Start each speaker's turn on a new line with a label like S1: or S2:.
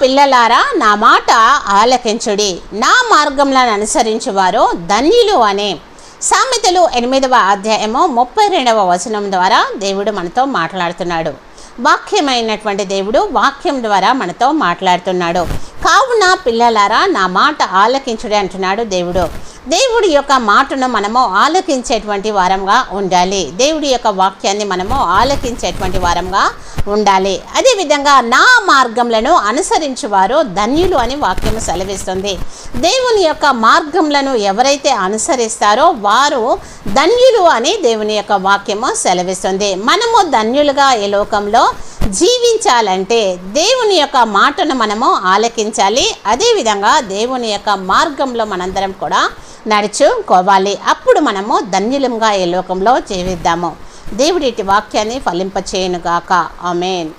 S1: పిల్లలారా నా మాట ఆలకించుడి. నా మార్గంలను అనుసరించేవారు ధన్యులు అనే. సామెతలు ఎనిమిదవ అధ్యాయము ముప్పై రెండవ వచనం ద్వారా దేవుడు మనతో మాట్లాడుతున్నాడు. వాక్యమైనటువంటి దేవుడు వాక్యం ద్వారా మనతో మాట్లాడుతున్నాడు. కావున పిల్లలారా నా మాట ఆలకించుడి అంటున్నాడు దేవుడు. దేవుడి యొక్క మాటను మనము ఆలకించేటువంటి వారంగా ఉండాలి. దేవుడి యొక్క వాక్యాన్ని మనము ఆలకించేటువంటి వారంగా ఉండాలి. అదేవిధంగా నా మార్గంలను అనుసరించువారు ధన్యులు అని వాక్యము సెలవిస్తుంది. దేవుని యొక్క మార్గంలను ఎవరైతే అనుసరిస్తారో వారు ధన్యులు అని దేవుని యొక్క వాక్యము సెలవిస్తుంది. మనము ధన్యులుగా ఈ లోకంలో జీవించాలంటే దేవుని యొక్క మాటను మనము ఆలకించాలి. అదేవిధంగా దేవుని యొక్క మార్గంలో మనందరం కూడా నడుచుకోవాలి. అప్పుడు మనము ధన్యులంగా ఈ లోకంలో జీవిద్దాము. దేవుడి వాక్యాన్ని ఫలింపచేయనుగాక. ఆమెన్.